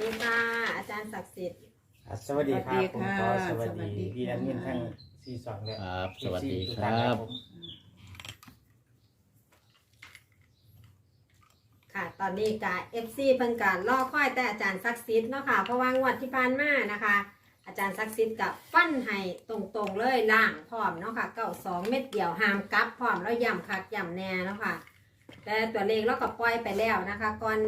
ดีค่ะ อาจารย์ศักดิ์สิทธิ์ครับสวัสดีครับสวัสดีผมค่ะขอสวัสสวัสดีดีพี่แอค่ะดมินทั้งซีสองและครับสวัสดีทุกคท่านรับผมค่ะ ตอนนี้กาเอฟซีเพิ่นการล่อค่อยแต่อาจารย์ศักดิ์สิทธิ์เนาะค่ะ เพราะว่างวดที่ผ่านมานะคะ อาจารย์ศักดิ์สิทธิ์กับฟันให้ตรงๆเลยล่างพร้อมเนาะค่ะเก้าสองเม็ดเดียวหามกลับพร้อมแล้วย่ำคักย่ำแน่เนาะค่ะ แต่ตัวเลขเราก็ปล่อยไปแล้วนะคะ ก่อน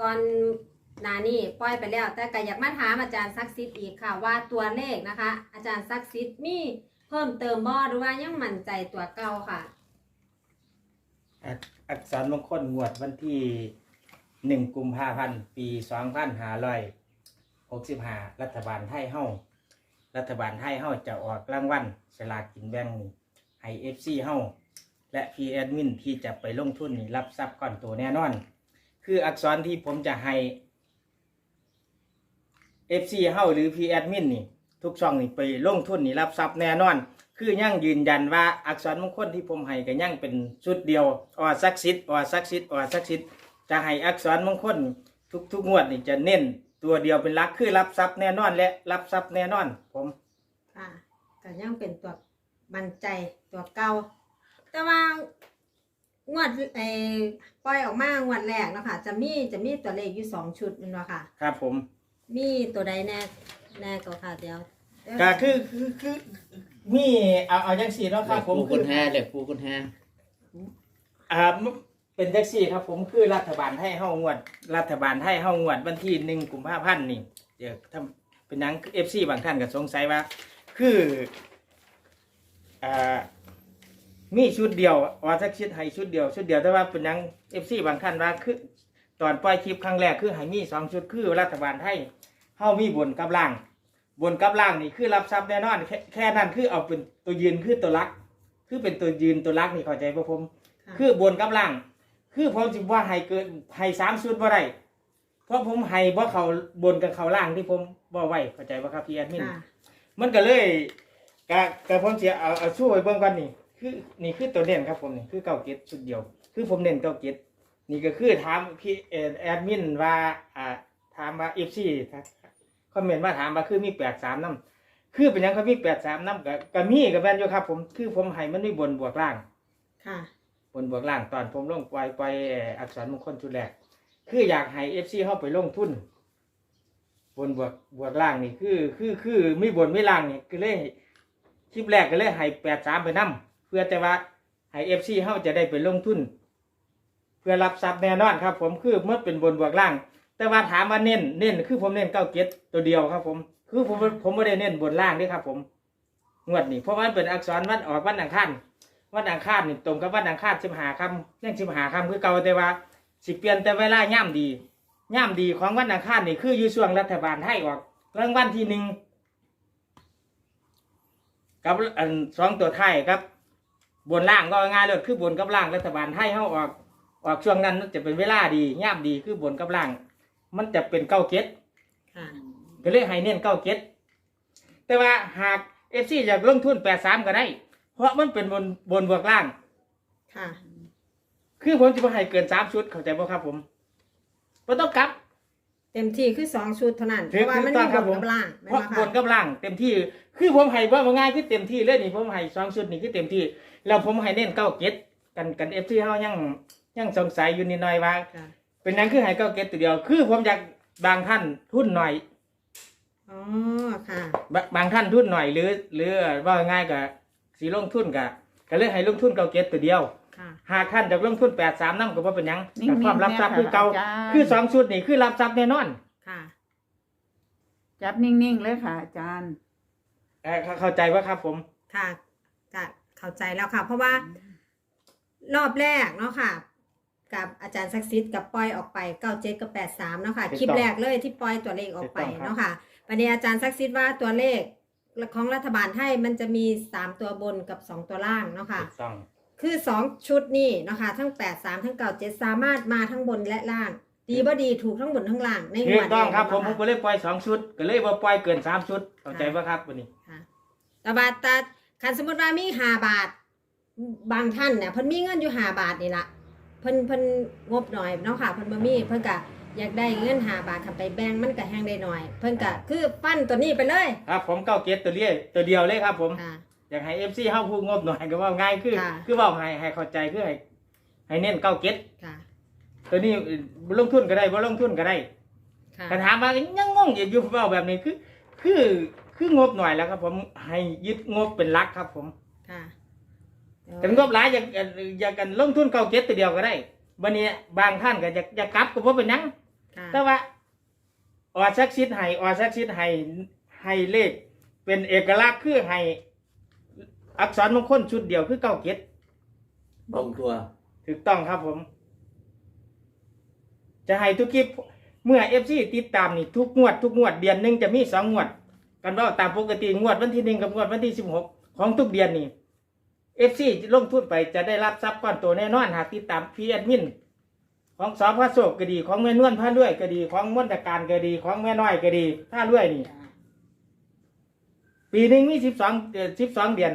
ก่อนห นานี่ปล่อยไปแล้ว แต่ก็อยากมาถามอาจารย์ศักดิ์สิทธิ์อีกค่ะ ว่าตัวเลขนะคะ อาจารย์ศักดิ์สิทธิ์มีเพิ่มเติมบ่หรือว่ายังมั่นใจตัวเก่าค่ะ อักอักษรมงคลงวดวันที่หนึ่งกุมภาพันธ์ปีสองพันห้าร้อยหกสิบห้ารัฐบาลไทยเฮ้ารัฐบาลไทยเฮ้าจะออกรางวัลสลากกินแบ่งนี่ให้เอฟซีเฮ้าและพีแอดมินที่จะไปลงทุนนี่รับทรัพย์ก่อนตัวแน่นอน คืออักษรที่ผมจะให้ FC เฮาหรือ P admin นี่ ทุกช่องนี่ไปลงทุนนี่รับทรัพย์แน่นอน คือยังยืนยันว่าอักษรมงคลที่ผมให้ก็ยังเป็นชุดเดียวออซักซิดออซักซิดออซักซิดจะให้อักษรมงคลทุกทุกงวดนี่จะเน้นตัวเดียวเป็นหลักคือรับทรัพย์แน่นอน และรับทรัพย์แน่นอน ผม ค่ะก็ยังเป็นตัวมั่นใจตัวเก่าแต่ว่างวดไอ้ปล่อยออกมางวดแรกเนาะคะจะมีจะมีตัวเลขอยู่สองชุดแมันว่าค่ะ ครับผม มีตัวใดแน่แน่ก็ค่ะเดี๋ยวเดี๋ยวก็คือคือคือมีเอาเอาจังสี่เนาะครับผมปูคืกุอญแฮเหล็กปูกุญแฮอ่าเป็นแท็กซี่ครับผมคือรัฐบาลให้เฮางวด รัฐบาลให้เฮางวดวันที่หนึ่งกุมภาพันธ์นี่เดี๋ยวถ้าเป็นหนังเอฟซีบางท่านก็สงสัยว่า คืออ่ามีชุดเดียวว่าสักชุดให้ชุดเดียว ชุดเดียวแต่ว่าเป็นหนังเอฟซีบางท่านว่าคือ ตอนปล่อยคลิปครั้งแรกคือให้มีสองชุดคือรัฐบาลไทยเฮามีบนกับล่าง บนกับล่างนี่คือรับทรัพย์แน่นอนแค่แค่นั้นคือเอาเป็นตัวยืนคือตัวรัก คือเป็นตัวยืนตัวรักนี่เข้าใจป่ะผมค่ะคือบนกับล่าง คือผมจิว่าให้เกินให้สามชุดบ่ได้เพราะผมให้บ่เขาบนกับเขาล่างที่ผมบ่ไว้เข้าใจป่ะครับพี่แอดมิน ค่ะ มันก็เลยกะกะผมเสียเอาเอาช่วยเบิ่งก่อนนี่ คือนี่คือตัวเด่นครับผมนี่คือเก้าเก็ดชุดเดียว คือผมเน้นเก้าเก็ด นี่ก็คือถามพี่เอ่อแอดมินว่าอ่าถามว่า FC คอมเมนต์มาถามว่าคือมีแปดสามน้ำคือเป็นหยังครับมีแปดสามน้ำกับกับมีกับแม่นอยู่ครับ ผมคือผมให้มันมีบนบวกล่าง ค่ะ บนบวกล่างตอนผมลงปล่อยปล่อยเอ่ออักษรมงคลชุดแรก คืออยากให้เอฟซีเข้าไปลงทุน บนบวกบวกล่างนี่คือ คือคือมีบนไม่ล่างนี่ก็เลยคลิปแรกก็เลยให้แปดสามไปนํเพื่อแต่ว่าให้เอฟซีเข้าจะได้ไปลงทุนเพื่อรับทรัพย์แน่นอนครับ ผมคือเมื่อเป็นบนบวกล่าง แต่ว่าถามว่าเน้นเน้นคือผมเน้นเก้าเก็ดตัวเดียวครับ ผม คือผมผมไม่ได้เน้นบนล่างด้วยครับ ผมงวดนี้เพราะว่าเป็นอักษรวันออกวันอังคารวันอังคารนี่ตรงกับวันอังคารสิบหาคำยังสิบหาคำคือเก่าแต่ว่าสิเปลี่ยนแต่เวลาย่ำดีย่ำดีของวันอังคารนี่คืออยู่ช่วงรัฐบาลไทยออกรางวัลที่หนึ่งกับอันสองตัวไทยครับ บนล่างก็ง่ายเลยคือบนกับล่างรัฐบาลไทยเขาออก ออกช่วงนั้นมันจะเป็นเวลาดีย่ำดีคือบนกับล่าง มันจะเป็นเก้าเก็ดค่ะก็เลยให้เน้นเก้าเก็ดแต่ว่าหากเอฟซีอยากลงทุนแปดสามก็ได้ เพราะมันเป็นบนบนบวกล่าง ค่ะ คือผมจะมาให้เกินสามชุดเข้าใจป่ะครับผมไม่ต้องกลับ เต็มที่คือสองชุดเท่านั้นเพถูกราะว่ามันต้มีองบครับนผม กับล่างแม่นเพราะบ่บค่ะนกับล่างเต็มที่ คือผมให้ว่าง่ายคือเต็มที่เลยนี่ผมให้สองชุดนี่คือเต็มที่ แล้วผมให้เน้นเก้าเก็ดกันกันเอฟซีเขายัง ยังสงสัยอยู่นิดหน่อยว่า ค่ะเป็นนั้นคือให้เก้าเก็ดตัวเดียว คือผมอยากบางท่านทุนหน่อย อ๋อค่ะบางบางท่านทุนหน่อยหรือหรือว่าง่ายกับสีลงทุนกับก็เลยให้ลงทุนเก้าเก็ดตัวเดียว ค่ะ หากท่านจะลงทุนแปดสามน้ำก็ว่าเป็นหยังนิ่งกับๆความรับทรัพย์คือเก่าแน่ค่ะอาจารย์ คือสองชุดนี่คือรับทรัพย์แน่นอนค่ะ จับนิ่งๆเลยค่ะอาจารย์ เอ่อเข้าเข้าใจว่าครับ ผมค่ะก็เข้าใจแล้วค่ะ เพราะว่ารอบแรกเนาะค่ะ กับอาจารย์ซักซิดกับปล่อยออกไปเก้าเจ็ดกับแปดสามเนาะค่ะถูกต้องคลิปแรกเลยที่ปล่อยตัวเลขออกไปถูกต้องครับเนาะค่ะประเด็นอาจารย์ซักซิดว่าตัวเลขของรัฐบาลไทยมันจะมีสามตัวบนกับสองตัวล่างเนาะค่ะถูกต้องคือสองชุดนี่เนาะค่ะทั้งแปดสามทั้งเก้าเจ็ดสามารถมาทั้งบนและล่าง ดีบ่ดีถูกทั้งบนทั้งล่างในงถูวกดต้องครับผมนี้ผมก็เลยปล่อยสองชุด ก็เลยว่าปล่อยเกินสามชุดเข้าใจว่าครับวันนี้ค่ะแต่บาทตาคันสมมติว่ามีห้าบาทบางท่านเนี่ยเพิ่นมีเงินอยู่ห้าบาทนี่ละ เพิ่นเพิ่นงบหน่อยเนาะค่ะเพิ่นบ่มีเพิ่นก็อยากได้เงินหาบาทขับไปแบ่งมันก็แห้งได้หน่อย เพิ่นก็คือปั้นตัวนี้ไปเลยครับผมเก้าเก็ตตัวเดียวตัวเดียวเลยครับผม ค่ะ อยากให้เอฟซีเข้าพูดงบหน่อยก็ว่าง่ายคือ ค่ะ คือว่าให้ให้เข้าใจคือให้ให้เน้นเก้าเก็ตค่ะตัวนี้บ่ลงทุนก็ได้บ่ลงทุนก็ได้ค่ะแต่ถามว่ายังงงอีกอยู่เปล่าแบบนี้คือ คือคืองบหน่อยแล้วครับผมให้ยึดงบเป็นหลักครับผม ค่ะ กันงบหลายอยากอยากกันลงทุนเก้าเก็ตตัวเดียวก็ได้บันนี้บางท่านก็อยากอยากกลับก็บ่เป็นหยังค่ะแต่ว่าออสักชิดให้ออสักชิดให้ให้เลข เป็นเอกลักษณ์คือให้อักษรมงคลชุดเดียวคือเก้าเก็ตตรงตัว ถูกต้องครับผม จะให้ทุกคลิปเมื่อเอฟซีติดตามนี่ทุกงวดทุกงวดเดือนหนึ่งจะมีสองงวด กันว่าตามปกติงวดวันที่หนึ่งกับงวดวันที่สิบหกของทุกเดือนนี่ เอฟซีลงทุนไปจะได้รับทรัพย์ก้อนโตแน่นอนหากติดตามพีแอดมิน ของสอพระโศกก็ดี ของแม่นวลพระรวยก็ดี ของมนตการก็ดี ของแม่น้อยก็ดีพระรวยนี่ ปีหนึ่งมีสิบสองสิบสองเดือน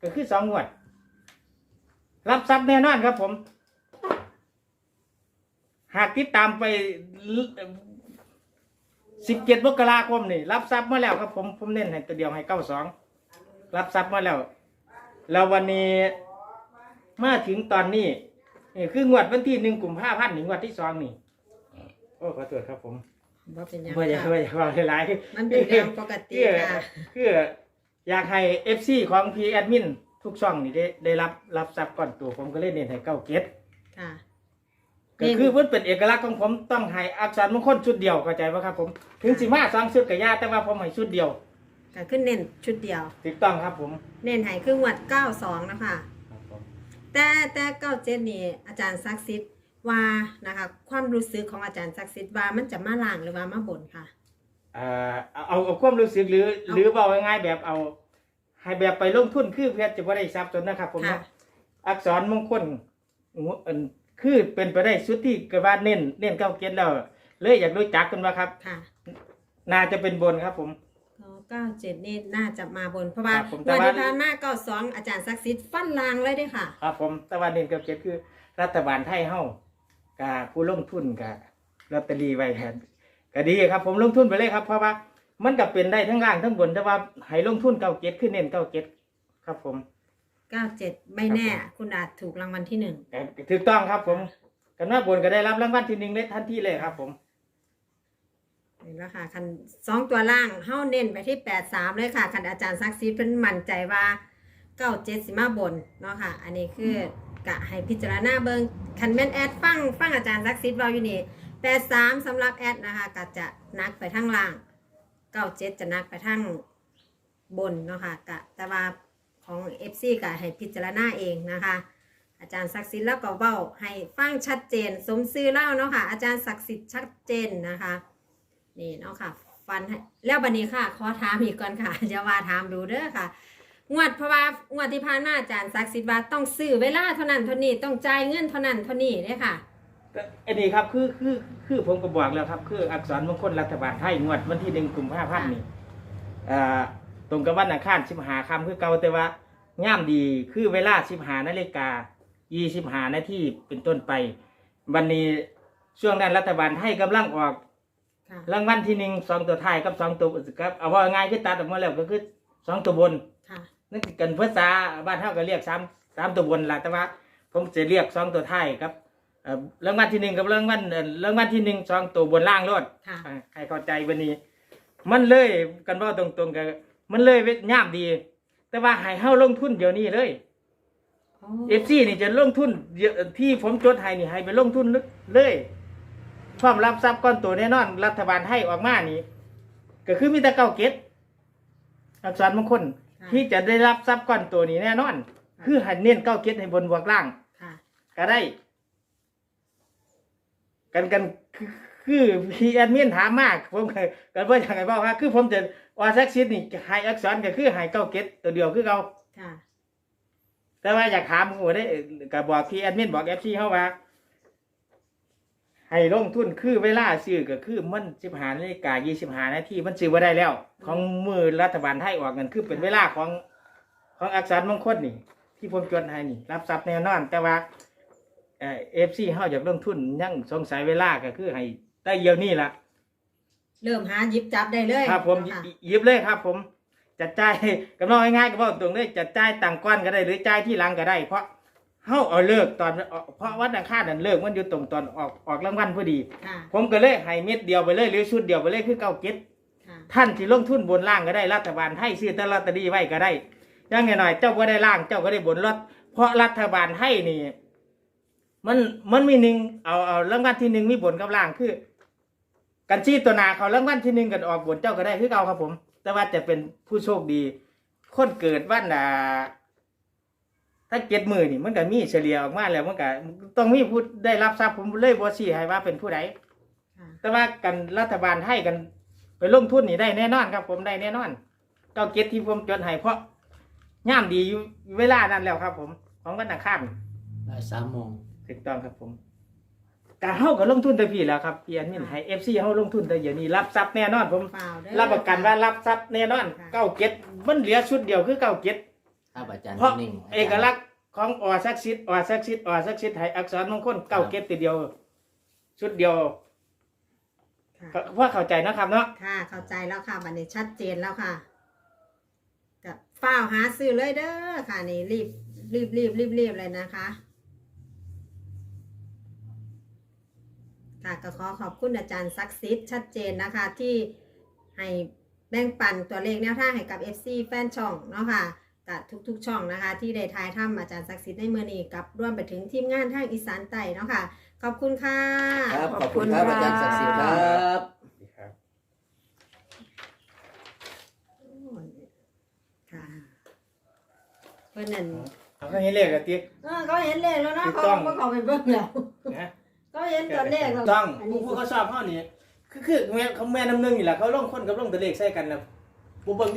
ก็คือสองงวด รับทรัพย์แน่นอนครับผม หากติดตามไปสิบเจ็ดมกราคมนี่ รับทรัพย์มาแล้วครับผมผมเน้นให้ตัวเดียวให้เก้าสองรับทรัพย์มาแล้ว แล้ววันนี้มาถึงตอนนี้นี่คืองวดวันที่หนึ่งกลุ่มห้าพันหนึ่งงวดที่สองนี่โอ้ขอตรวจครับผมบ่เป็นหยังไม่อยากค่ะไม่อยากว่าหลายๆ มันเป็นเรื่องปกติคือค่ะ คืออยากให้เอฟซีของพีแอดมินทุกช่องนี่ได้ได้รับรับทรัพย์ก่อนตัวผมก็เล่นเน้นให้เก้าเก็ตค่ะ ก็คือเพิ่นเป็นเอกลักษณ์ของผมต้องให้อักษรมงคลชุดเดียวเข้าใจป่ะครับผม ถึงสิมาสองชุดกับยาแต่ว่าผมให้ชุดเดียว ก็ขึ้นเน้นชุดเดียว ถูกต้องครับผมเน้นให้คืองวด92นะคะ ครับผมแต่แต่เก้าเจ็ดนี่อาจารย์ซักซิดว่านะคะความรู้สึกของอาจารย์ซักซิดว่ามันจะมาล่างหรือว่ามาบนค่ะอ่าเอาเอาเอาความรู้สึกหรือ หรือบอกง่ายๆแบบเอา ให้แบบไปลงทุนคือเพื่อจะบ่ได้ทรัพย์จนนะครับผมค่ะ เนาะอักษรมงคลหัวอันคือเป็นไปได้ชุดที่กระว่าเน้นเน้นเก้าเก็ตแล้วเลยอยากรู้จักกันว่าครับ ค่ะ น่าจะเป็นบนครับผม เก้าเจ็ดนี่น่าจะมาบนเพราะว่าครับผมแต่วันว่า ที่ผ่านมาเก้าสองอาจารย์ซักซิดฟันลางเลยเด้วยค่ะ ครับผมแต่ว่าเน้นเก้าเก็ตคือ รัฐบาลไทยเฮากับผู้ลงทุนกับลอตเตอรี่ไว้แทนก็ดีครับ ผมลงทุนไปเลยครับ เพราะว่ามันก็เป็นได้ทั้งล่างทั้งบนแต่ว่าให้ลงทุนเก้าเก็ตคือเน้นเก้าเก็ตครับผม เก้าเจ็ดไม่แน่คุณอาจถูกรางวัลที่หนึ่งก็ถูกต้องครับผมกันว่าบนก็ได้รับรางวัลที่หนึ่งเลยทันทีเลยครับ ผมเห็ นแล้วค่ะคันสองตัวล่างเฮ้าเน้นไปที่แปดสามเลยค่ะคันอาจารย์ซักซีดเพิ่นมั่นใจว่าเก้าเจ็ดสิมาบนเนาะค่ะ อันนี้คือกะให้พิจารณาเบิงคันแม่นแอดฟังฟังอาจารย์ซักซีดเว้าอยู่นี่แปดสามสำหรับแอดนะคะก็จะนักไปทั้งล่างเก้าเจ็ดจะนักไปทั้งบนเนาะค่ะกะแต่ว่าของเอฟซีกะให้พิจารณาเองนะคะอาจารย์ศักดิ์สิทธิ์แล้วก็เว้าให้ฟังชัดเจน สมซื่อเล่าเนาะค่ะอาจารย์ศักดิ์สิทธิ์ชัดเจนนะคะ นี่เนาะค่ะ ฟันให้แล้วบันนี้ค่ะ ขอถามอีกก่อนค่ะจะว่าถามดูเด้อค่ะ งวดเพราะว่างวดที่ผ่านมาอาจารย์ศักดิ์สิทธิ์ว่าต้องซื้อเวลาเท่านั้นเท่านี้ต้องจ่ายเงินเท่านั้นเท่านี้เด้อค่ะ ก็อันนี้ครับคือคือคือผมก็บอกแล้วครับ คืออักษรมงคลรัฐบาลไทยงวดวันที่หนึ่งกุมภาพันธ์นี่อ่าตรงกับวันอังคารสิบหาคำคือเก่าแต่ว่าง่ามดีคือเวลาสิบหานาฬิกายี่สิบหานาทีเป็นต้นไป วันนี้ช่วงนั้นรัฐบาลไทยกำลังออก ค่ะรางวัลที่หนึ่งสองตัวท้ายกับสองตัวครับเอาว่าง่ายคือตัดออกมาแล้วก็คือสองตัวบนค่ะนั่นคือกันภาษาบ้านเท่าก็เรียกสามสามตัวบนละแต่ว่า ผมจะเรียกสองตัวท้ายครับเอ่อรางวัลที่หนึ่งกับรางวัลเอ่อรางวัลที่หนึ่งสองตัวบนล่างรถค่ะอ่าให้เข้าใจวันนี้ มันเลยกันว่าตรงๆกันมันเลยเวทย่ามดี แต่ว่าให้เฮาลงทุนเดี๋ยวนี้เลย เอฟซีนี่จะลงทุนเยอะที่ผมจดให้นี่ให้ไปลงทุนเลย พร้อมรับทรัพย์ก้อนตัวแน่นอน รัฐบาลให้ออกมานี่ก็คือมีแต่เก้าเก็ตอักษรมงคลค่ะที่จะได้รับทรัพย์ก้อนตัวนี้แน่นอนคือหันเน้นเก้าเก็ตให้บนบวกล่าง ค่ะ ก็ได้ กันกันคือคือพี่แอดมินถามมากผมเคยกันว่าอย่างไรบ้างครับคือผมจะว่าแท็กซิสนี่ให้อักษรก็คือให้เก้าเก็ตตัวเดียวคือเขาค่ะ แต่ว่าอยากถามผมได้ก็บอกพี่แอดมินบอกเอฟซีเขาว่า ให้ลงทุนคือเวลาซื้อก็คือมันสิบหานาฬิกายี่สิบหานาทีมันซื้อมาได้แล้ว ของมือรัฐบาลไทยออกเงินคือเป็นเวลาของของอักษรมงคลนี่ ที่ผมจดให้นี่ รับทรัพย์แน่นอน แต่ว่าเอฟซีเขาอยากลงทุนยังสงสัยเวลาก็คือให้แต่เดี๋ยวนี้ล่ะเริ่มหาหยิบจับได้เลยครับ ผมเนาะหยิค่ะหยิบเลยครับ ผมจะจ่ายกับน้องง่ายๆก็บอกตรงเลยจะจ่ายต่างก้อนก็ได้หรือจ่ายที่หลังก็ได้เพราะ เฮาเอาเลิกตอนเพราะวันอังคารนั่นเลิกมันอยู่ตรงตอนออกออกรางวัลพอดี ค่ะ ผมก็เลยให้เม็ดเดียวไปเลยหรือชุดเดียวไปเลยคือเก้าเก็ดค่ะ ท่านที่ลงทุนบนล่างก็ได้รัฐบาลไทยซื้อแตลอตเตอรี่ไว้ก็ได้อยังไงหน่อยๆเจ้าก็ได้ล่างเจ้าก็ได้บนรถเพราะรัฐบาลไทยนี่ มันมันมีหนึ่งเอาเอารางวัลที่หนึ่งมีบนกับล่างคือ กันชี้ตัวหนาเขารางวัลที่หนึ่งกันออกบนเจ้าก็ได้คือเอาครับผม แต่ว่าจะเป็นผู้โชคดี คนเกิดวันอ่า ถ้าเจ็ดมือนี่มันก็มีเฉลี่ยออกมาแล้วมันก็ต้องมีผู้ได้รับทรัพย์ผมเลยบอสี่ให้ว่าเป็นผู้ใดค่ะแต่ว่ากันรัฐบาลให้กัน ไปลงทุนนี่ได้แน่นอนครับ ผมได้แน่นอนเก้าเก็ดที่ผมจดให้เพราะย่ามดีอยู่เวลานั้นแล้วครับ ผมของวันอังคารบ่ายสามโมงถูกต้องครับผมการเฮาก็ลงทุนแต่พี่แล้วครับเพียนมินให้เอฟซีเฮาลงทุนแต่เดี๋ยวนี้รับทรัพย์แน่นอนผมเปล่าเด้อรับประกันว่ารับทรัพย์แน่นอนค่ะเก้าเก็ดมันเหลือชุดเดียวคือเก้าเก็ด ครับอาจารย์เพราะนิ่งๆเอกลักษณ์ของอศักดิ์สิทธิ์อศักดิ์สิทธิ์อศักดิ์สิทธิ์ให้อักษรมงคลเก้าเก็ดตัวเดียว ชุดเดียวค่ะว่าเข้าใจนะครับเนาะค่ะ เข้าใจแล้วค่ะบันนี้ชัดเจนแล้วค่ะกับฝ้าวหาซื้อเลยเด้อค่ะนี่รีบรีบรีบรีบรีบเลยนะคะ ค่ะก็ขอขอบคุณอาจารย์ซักซิดชัดเจนนะคะที่ให้แบ่งปันตัวเลขแนวทางให้กับ FC แฟนช่องเนาะค่ะ กับทุกๆช่องนะคะ ที่ได้ทายถ้ำอาจารย์ซักซิดในเมื่อนี้กับร่วมไปถึงทีมงานทางอีสานใต้เนาะค่ะ ขอบคุณค่ะ ครับ ขอบคุณครับขอบคุณอาจารย์ศักดิ์สิทธิ์คค่ะรับ ค่ะเพื่อนนั่นเอาเขาให้เลขกันติ๊ก เออเขาเห็นเลขแล้วนะถูกเขาต้อง เขาไปเบิ่งแล้วนะ เขาเห็นตัวเลขแล้วต้องอันนี้ผู้เขาชอบเขานี่คือคือแม่เขาแม่น้ำหนึ่งนี่แหละเขาลงคนกับลงตัวเลขใส่กันนะผู้เบิ่งที่